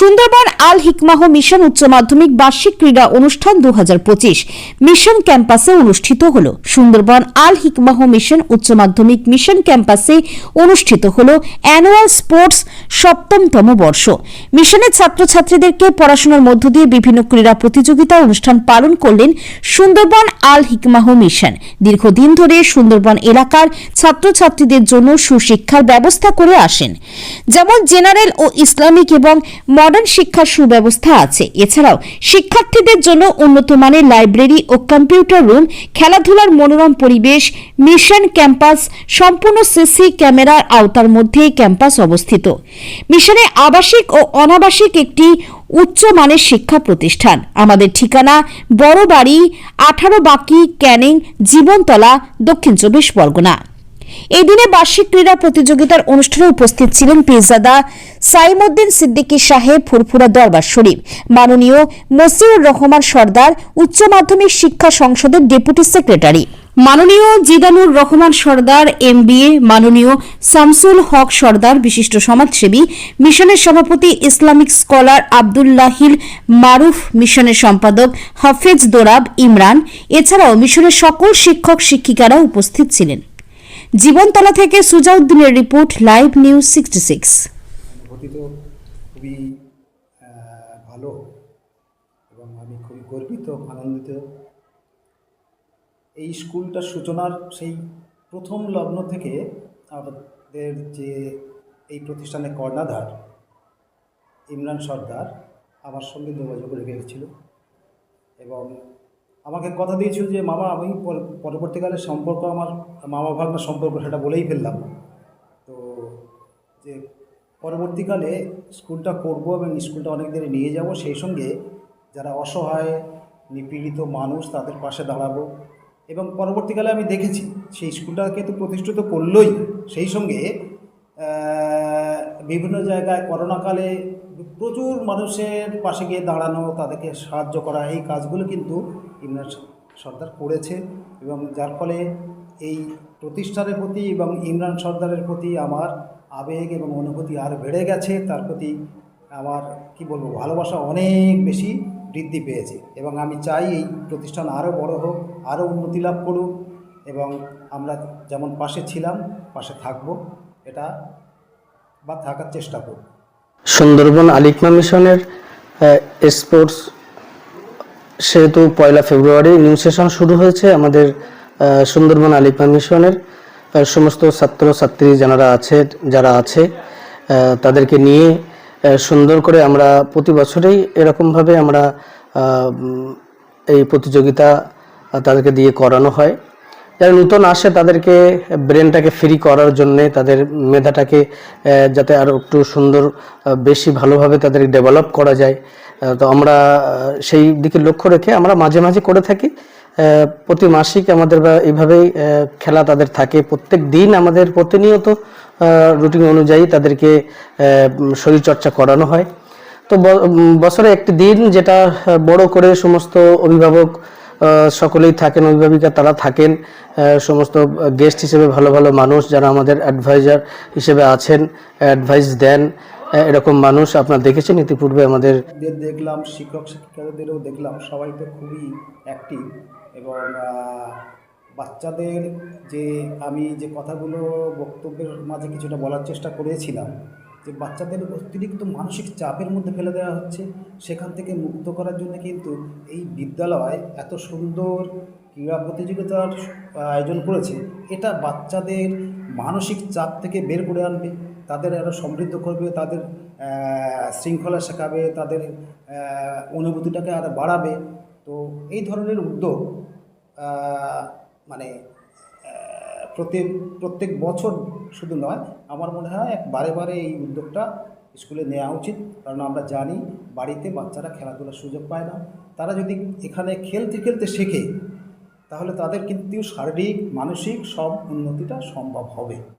সুন্দরবন আল Hikmah mission উচ্চ মাধ্যমিক বার্ষিক ক্রীড়া অনুষ্ঠান দু হাজার পঁচিশ মিশন ক্যাম্পাসে অনুষ্ঠিত হল। সুন্দরবন আল হিকমাহ মিশন উচ্চ মাধ্যমিক মিশন ক্যাম্পাসে অনুষ্ঠিত হল অ্যানুয়াল স্পোর্টস সপ্তমতম বর্ষ। মিশনের ছাত্রছাত্রীদেরকে পড়াশোনার মধ্য দিয়ে বিভিন্ন ক্রীড়া প্রতিযোগিতা অনুষ্ঠান পালন করলেন সুন্দরবন আল হিকমাহ মিশন। দীর্ঘদিন ধরে সুন্দরবন এলাকার ছাত্রছাত্রীদের জন্য সুশিক্ষার ব্যবস্থা করে আসেন। যেমন জেনারেল ও ইসলামিক এবং মডার্ন শিক্ষার সুব্যবস্থা আছে। এছাড়াও, শিক্ষার্থীদের জন্য উন্নত মানের লাইব্রেরি ও কম্পিউটার রুম, খেলাধুলার মনোরম পরিবেশ, মিশন ক্যাম্পাস, সম্পূর্ণ সিসি ক্যামেরার আওতার মধ্যে ক্যাম্পাস অবস্থিত। মিশনে আবাসিক ও অনাবাসিক একটি উচ্চ মানের শিক্ষা প্রতিষ্ঠান। আমাদের ঠিকানা বড় বাড়ি আঠারো বাকি, ক্যানিং, জীবনতলা, দক্ষিণ চব্বিশ পরগনা। এই দিনে বার্ষিক ক্রীড়া প্রতিযোগিতার অনুষ্ঠানে উপস্থিত ছিলেন পীরজাদা সাইমুদ্দিন সিদ্দিকী সাহেব ফুরফুরা দরবার শরীফ। মাননীয় মসিউর রহমান সর্দার, উচ্চ মাধ্যমিক শিক্ষা সংসদের ডেপুটি সেক্রেটারি। মাননীয় জিদানুর রহমান সর্দার, এমবিএ, মাননীয় শামসুল হক সর্দার, বিশিষ্ট সমাজসেবী, মিশনের সভাপতি, ইসলামিক স্কলার আবদুল্লাহিল মারুফ, মিশনের সম্পাদক হাফেজ দোরাব ইমরান, এছাড়াও মিশনের সকল শিক্ষক শিক্ষিকারা উপস্থিত ছিলেন। জীবনতলা থেকে সুজাউদ্দিনের report live news sixty six. খুবই ভালো এবং আমি খুবই গর্বিত, আনন্দিত। এই স্কুলটার সূচনার সেই প্রথম লগ্ন থেকে আমাদের যে এই প্রতিষ্ঠানের কর্ণাধার ইমরান সর্দার আমার সঙ্গে যোগাযোগ রেখেছিল এবং আমাকে কথা দিয়েছিল যে, মামা, আমি পরবর্তীকালে সম্পর্ক আমার মামা ভাগনার সম্পর্ক, সেটা বলেই ফেললাম। তো যে পরবর্তীকালে স্কুলটা করব এবং স্কুলটা অনেক দিনে নিয়ে যাব, সেই সঙ্গে যারা অসহায়, নিপীড়িত মানুষ, তাদের পাশে দাঁড়াবো। এবং পরবর্তীকালে আমি দেখেছি, সেই স্কুলটাকে তো প্রতিষ্ঠিত করলোই। সেই সঙ্গে বিভিন্ন জায়গায় করোনাকালে প্রচুর মানুষের পাশে গিয়ে দাঁড়ানো, তাদেরকে সাহায্য করা, এই কাজগুলো কিন্তু ইমরান সর্দার করেছে এবং যার ফলে এই প্রতিষ্ঠানের প্রতি এবং ইমরান সর্দারের প্রতি আমার আবেগ এবং অনুভূতি আরও বেড়ে গেছে, তার প্রতি আমার, কি বলব, ভালোবাসা অনেক বেশি বৃদ্ধি পেয়েছে এবং আমি চাই এই প্রতিষ্ঠান আরও বড় হোক আরও উন্নতি লাভ করুক এবং আমরা যেমন পাশে ছিলাম, পাশে থাকব, এটা বা থাকার চেষ্টা করব। সুন্দরবন আলিকমা মিশনের স্পোর্টস সেহেতু পয়লা ফেব্রুয়ারি নিউ সেশন শুরু হয়েছে আমাদের সুন্দরবন আলিকমা মিশনের। সমস্ত ছাত্র ছাত্রী যারা আছে যারা আছে তাদেরকে নিয়ে সুন্দর করে আমরা প্রতি বছরেই এরকমভাবে আমরা এই প্রতিযোগিতা তাদেরকে দিয়ে করানো হয়। যারা নূতন আসে তাদেরকে ব্রেনটাকে ফ্রি করার জন্যে, তাদের মেধাটাকে যাতে আরও একটু সুন্দর বেশি ভালোভাবে তাদের ডেভেলপ করা যায়। তো আমরা সেই দিকে লক্ষ্য রেখে আমরা মাঝে মাঝে করে থাকি। প্রতি মাসিক আমাদের এইভাবেই খেলা তাদের থাকে। প্রত্যেক দিন আমাদের প্রতিনিয়ত রুটিন অনুযায়ী তাদেরকে শরীরচর্চা করানো হয়। তো বছরে একটি দিন যেটা বড় করে সমস্ত অভিভাবক সকলেই থাকেন, অভিভাবিকা তারা থাকেন সমস্ত গেস্ট হিসেবে ভালো ভালো মানুষ যারা আমাদের অ্যাডভাইজার হিসেবে আছেন অ্যাডভাইস দেন এরকম মানুষ আপনারা দেখেছেন? ইতিপূর্বে আমাদের দের দেখলাম, শিক্ষক, শিক্ষিকাদেরও দেখলাম, সবাই তো খুবই অ্যাক্টিভ এবং বাচ্চাদের যে আমি যে কথাগুলো বক্তব্যের মাঝে কিছুটা বলার চেষ্টা করেছিলাম, যে বাচ্চাদের অতিরিক্ত মানসিক চাপের মধ্যে ফেলে দেওয়া হচ্ছে, সেখান থেকে মুক্ত করার জন্য কিন্তু এই বিদ্যালয় এত সুন্দর ক্রীড়া প্রতিযোগিতার আয়োজন করেছে, এটা বাচ্চাদের মানসিক চাপ থেকে বের করে আনবে। তাদের আরও সমৃদ্ধ করবে, তাদের শৃঙ্খলা শেখাবে, তাদের অনুভূতিটাকে আরও বাড়াবে। তো এই ধরনের উদ্যোগ মানে প্রত্যেক প্রত্যেক বছর শুধু নয়, আমার মনে হয় এক বারে বারে এই উদ্যোগটা স্কুলে নেওয়া উচিত। কারণ আমরা জানি বাড়িতে বাচ্চারা খেলাধুলার সুযোগ পায় না। তারা যদি এখানে খেলতে খেলতে শেখে, তাহলে তাদের কিন্তু শারীরিক, মানসিক সব উন্নতিটা সম্ভব হবে।